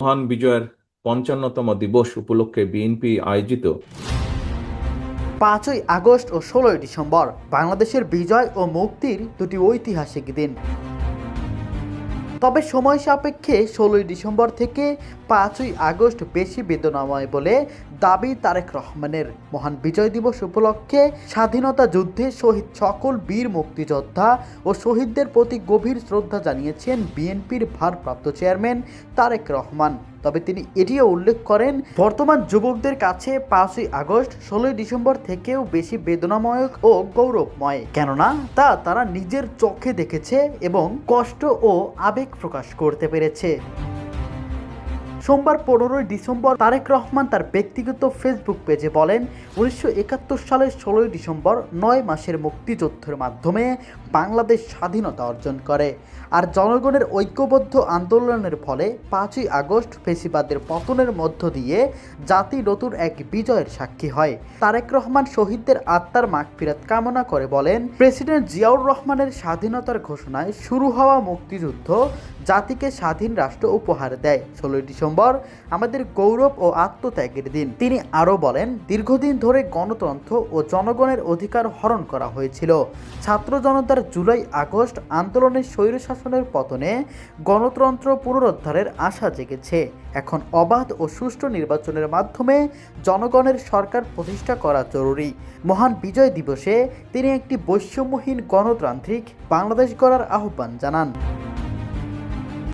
মহান বিজয়ের পঞ্চান্নতম দিবস উপলক্ষে বিএনপি আয়োজিত। পাঁচই আগস্ট ও ষোলোই ডিসেম্বর বাংলাদেশের বিজয় ও মুক্তির দুটি ঐতিহাসিক দিন। তবে সময় সাপেক্ষে ষোলোই ডিসেম্বর থেকে পাঁচই আগস্ট বেশি বেদনাময় বলে দাবি তারেক রহমানের। মহান বিজয় দিবস উপলক্ষে স্বাধীনতা যুদ্ধে শহীদ সকল বীর মুক্তিযোদ্ধা ও শহীদদের প্রতি গভীর শ্রদ্ধা জানিয়েছেন বিএনপির ভারপ্রাপ্ত চেয়ারম্যান তারেক রহমান। তবে তিনি এটিও উল্লেখ করেন, বর্তমান যুবকদের কাছে পাঁচই আগস্ট, ষোলোই ডিসেম্বর থেকেও বেশি বেদনাময় ও গৌরবময়। কেননা তা তারা নিজের চোখে দেখেছে এবং কষ্ট ও আবেগ প্রকাশ করতে পেরেছে। সোমবার পনেরোই ডিসেম্বর তারেক রহমান তার ব্যক্তিগত ফেসবুক পেজে বলেন, উনিশশো একাত্তর সালের ষোলোই ডিসেম্বর নয় মাসের মুক্তিযুদ্ধের মাধ্যমে বাংলাদেশ স্বাধীনতা অর্জন করে। আর জনগণের ঐক্যবদ্ধ আন্দোলনের ফলে পাঁচই আগস্ট ফেসিবাদের পতনের মধ্য দিয়ে জাতি নতুন এক বিজয়ের সাক্ষী হয়। তারেক রহমান শহীদদের আত্মার মাগফিরাত কামনা করে বলেন, প্রেসিডেন্ট জিয়াউর রহমানের স্বাধীনতার ঘোষণায় শুরু হওয়া মুক্তিযুদ্ধ জাতিকে স্বাধীন রাষ্ট্র উপহার দেয়। ষোলোই ডিসেম্বর আমাদের গৌরব ও আত্মত্যাগের দিন। তিনি আরও বলেন, দীর্ঘদিন ধরে গণতন্ত্র ও জনগণের অধিকার হরণ করা হয়েছিল। ছাত্র জনতার জুলাই আগস্ট আন্দোলনের স্বৈরশাসনের পতনে গণতন্ত্র পুনরুদ্ধারের আশা জেগেছে। এখন অবাধ ও সুষ্ঠু নির্বাচনের মাধ্যমে জনগণের সরকার প্রতিষ্ঠা করা জরুরি। মহান বিজয় দিবসে তিনি একটি বৈষম্যহীন গণতান্ত্রিক বাংলাদেশ গড়ার আহ্বান জানান।